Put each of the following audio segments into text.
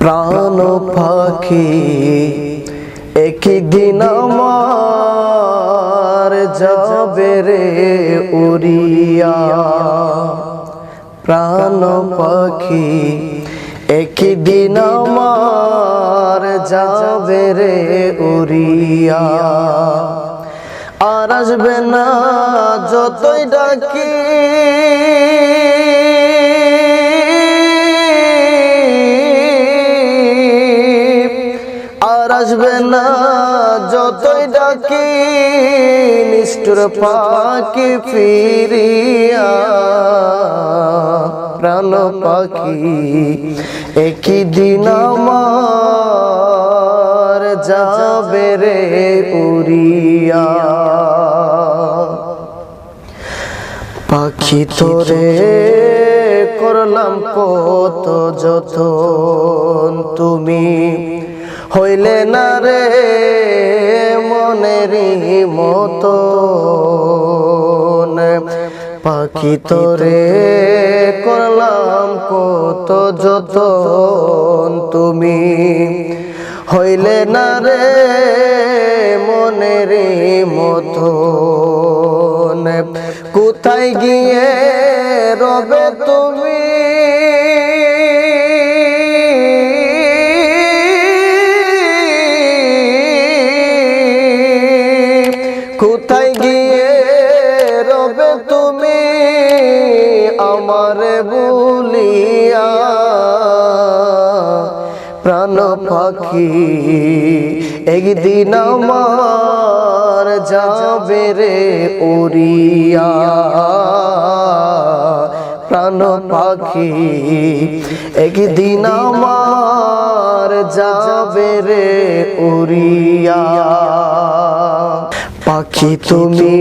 প্রাণ পাখি একদিন আমার যাবে রে উড়িয়া। প্রাণ পাখি একদিন আমার যাবে রে উড়িয়া। আর আসবে না যতই ডাকি আসবে না, যতই ডাকি, নিষ্ঠুর পাখি ফিরিয়া, প্রাণ পাখি, একই দিন যাবে রে উড়িয়া। পাখি তোরে করলাম কত যতন তুমি হইলে না রে মনেরই মতো পাখি তোরে করলাম কত যতন তুমি। হইলে না রে মনের মতো কোথায় গিয়ে রবে তুমি আমার বলিয়া প্রাণ পাখি, একদিন আমার যাবে রে উড়িয়া। প্রাণ পাখি, একদিন আমার যাবে রে উড়িয়া। পাখি তুমি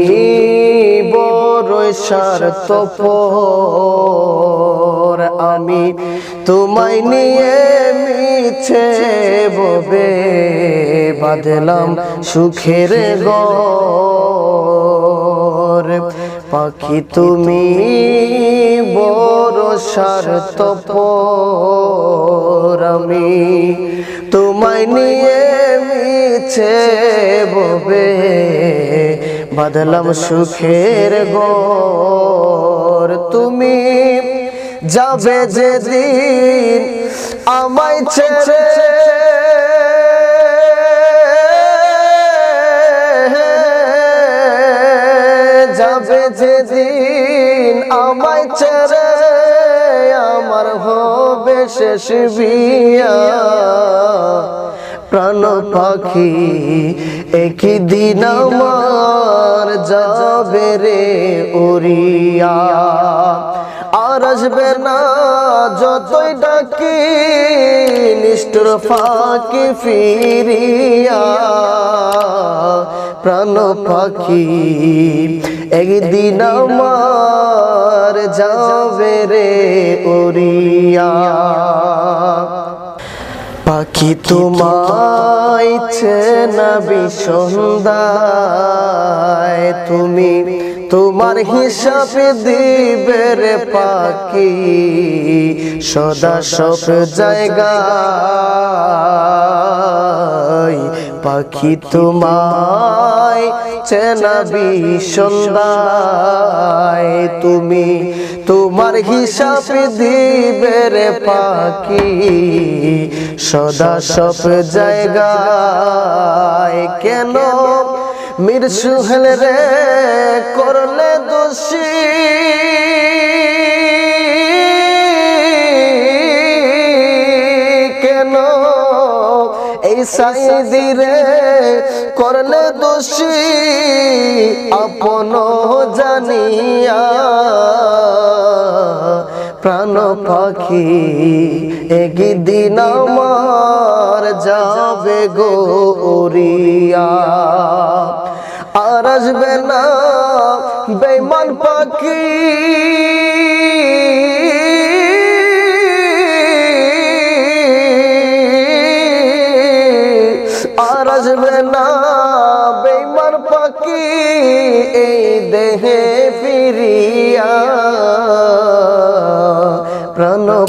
বড় স্বার্থপর। আমি তোমায় নিয়ে মিছে ববে বাদলাম সুখের গর পাখি তুমি বড় স্বার্থপর। আমি তোমায় নিয়ে মিছে ববে। বাদলাম সুখের গর তুমি যাবে যেদিন আমায় ছেড়ে। যাবে যেদিন আমায় ছেড়ে। আমার হবে শেষ বিয়া। প্রাণ পাখি একই দিন আমার যাবে রে উড়িয়া। আর আসবে না যতই ডাকি, নিষ্ঠুর ফাঁকি ফিরিয়া। প্রাণ পাখি, একদিন আমার যাবে রে উড়িয়া। পাখি তোমায় চেনা বিসন্দায় তুমি তোমার হিসাব দিবে রে পাখি সদা সব জায়গায়। পাখি তোমায় চেনা বিসন্দায় তুমি তোমার হিসাব দিবে রে পাখি সদা সব জায়গায় কেন মির সুহেল রে করলে দোষী? কেন এই সাইদি রে করলে দোষী? আপন জানিয়া প্রাণ পাখি, একদিন আমার যাবে গো উড়িয়া। আর আসবে না বেমান পাখি। আর আসবে না বেমান পাখি, এই দেহে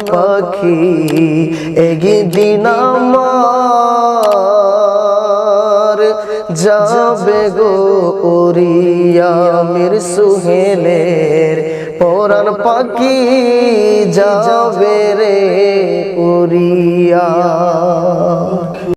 পাখি এগি দিন যাবে গো উরিয়া মির সুহেলের পরান পাখি যাবে রে উরিয়া